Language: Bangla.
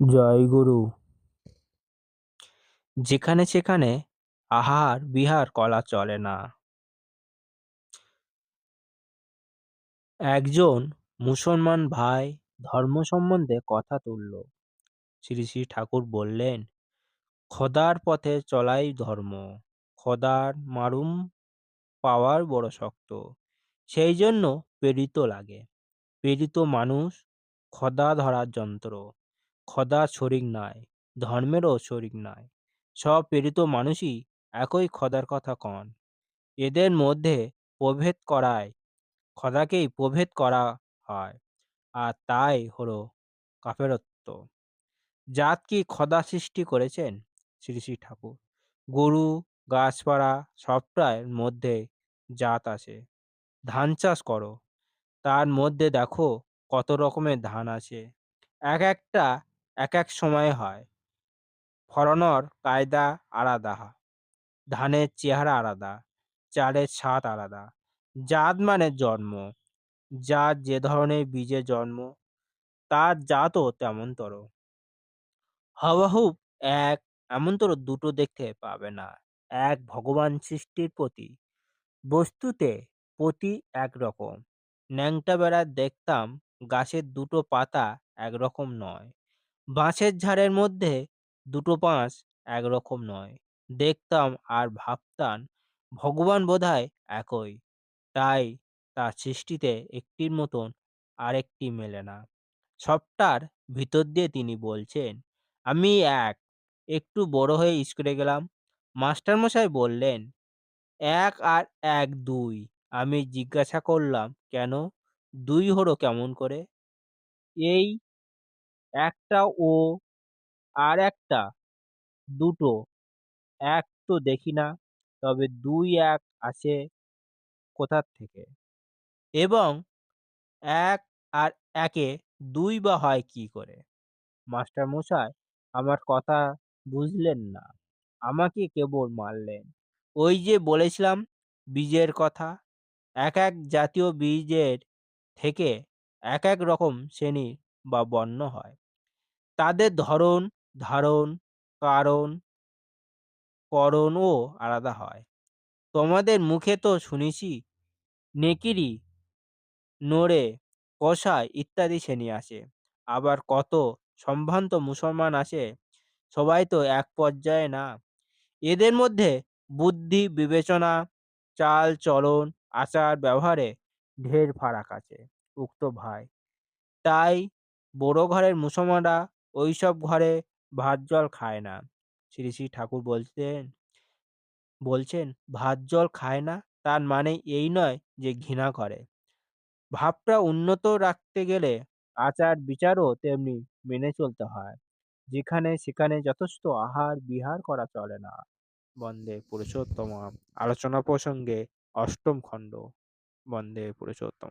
জয়গুরু যেখানে সেখানে আহার বিহার করা চলে না। একজন মুসলমান ভাই ধর্ম সম্বন্ধে কথা তুলল। শ্রী শ্রী ঠাকুর বললেন, খোদার পথে চলাই ধর্ম। খোদার মারুম পাওয়ার বড় শক্ত। সেই জন্য প্রেরিত লাগে। প্রেরিত মানুষ খোদা ধরার যন্ত্র। খোদা শরিক নয়, ধর্মেরও শরিক নয়। সব প্রেরিত মানুষই একই খোদার কথা কন। এদের মধ্যে প্রভেদ করায়, খোদাকেই প্রভেদ করা হয়, আর তাই হলো কাফেরত্ব। জাত কি খোদা সৃষ্টি করেছেন? শ্রী শ্রী ঠাকুর। গরু, গাছপালা সবটার মধ্যে জাত আছে। ধান চাষ করো। তার মধ্যে দেখো কত রকমের ধান আছে। এক একটা এক এক সময় হয়। ফলানোর কায়দা আলাদা ধানের চেহারা আলাদা, চালের স্বাদ আলাদা। জাত মানে জন্ম যার যে ধরনের বীজে জন্ম, তার জাতও তেমনতর। হওয়াহুব এক, এমনতর দুটো দেখতে পাবে না। এক ভগবান সৃষ্টির প্রতি, বস্তুতে প্রতি একরকম। ন্যাংটা বেড়া দেখতাম গাছের দুটো পাতা একরকম নয়। বাঁশের ঝাড়ের মধ্যে দুটো বাঁশ একরকম নয়। দেখতাম আর ভাবতাম ভগবান বোধহয় একই। তাই তার সৃষ্টিতে একটির মতন আরেকটি মেলে না। সবটার ভিতর দিয়ে তিনি বলছেন, আমি এক। একটু বড় হয়ে স্কুলে গেলাম। মাস্টারমশাই বললেন, এক আর এক দুই। আমি জিজ্ঞাসা করলাম, কেন? দুই হলো কেমন করে? এই একটা ও আর একটা। দুটো। এক তো দেখি না, তবে দুই এক আসে কোথার থেকে? এবং এক আর একে দুই বা হয় কি করে? মাস্টারমশাই, আমার কথা বুঝলেন না। আমাকে কেবল মারলেন। ওই যে বলেছিলাম বীজের কথা, এক এক জাতীয় বীজের থেকে এক এক রকম শ্রেণি বা বর্ণ হয়। তাদের ধরন, ধারণ, কারণ করণও আলাদা হয়। তোমাদের মুখে তো শুনেছি নেকিরি নড়ে কষায় ইত্যাদি শ্রেণি আছে। আবার কত সম্ভ্রান্ত মুসলমান আছে, সবাই তো এক পর্যায়ে না। এদের মধ্যে বুদ্ধি, বিবেচনা, চাল, চলন, আচার, ব্যবহারে ঢের ফারাক আছে, উক্ত ভাই। তাই বড় ঘরের মুসলমানরা ওইসব ঘরে ভাত জল খায় না। শ্রী শ্রী ঠাকুর বলতেন, বলছেন, ভাত জল খায় না? তার মানে এই নয় যে ঘৃণা করে। ভাবটা উন্নত রাখতে গেলে আচার বিচারও তেমনি মেনে চলতে হয়। যেখানে সেখানে যথেষ্ট আহার বিহার করা চলে না। বন্দে পুরুষোত্তম আলোচনা প্রসঙ্গে অষ্টম খণ্ড। বন্দে পুরুষোত্তম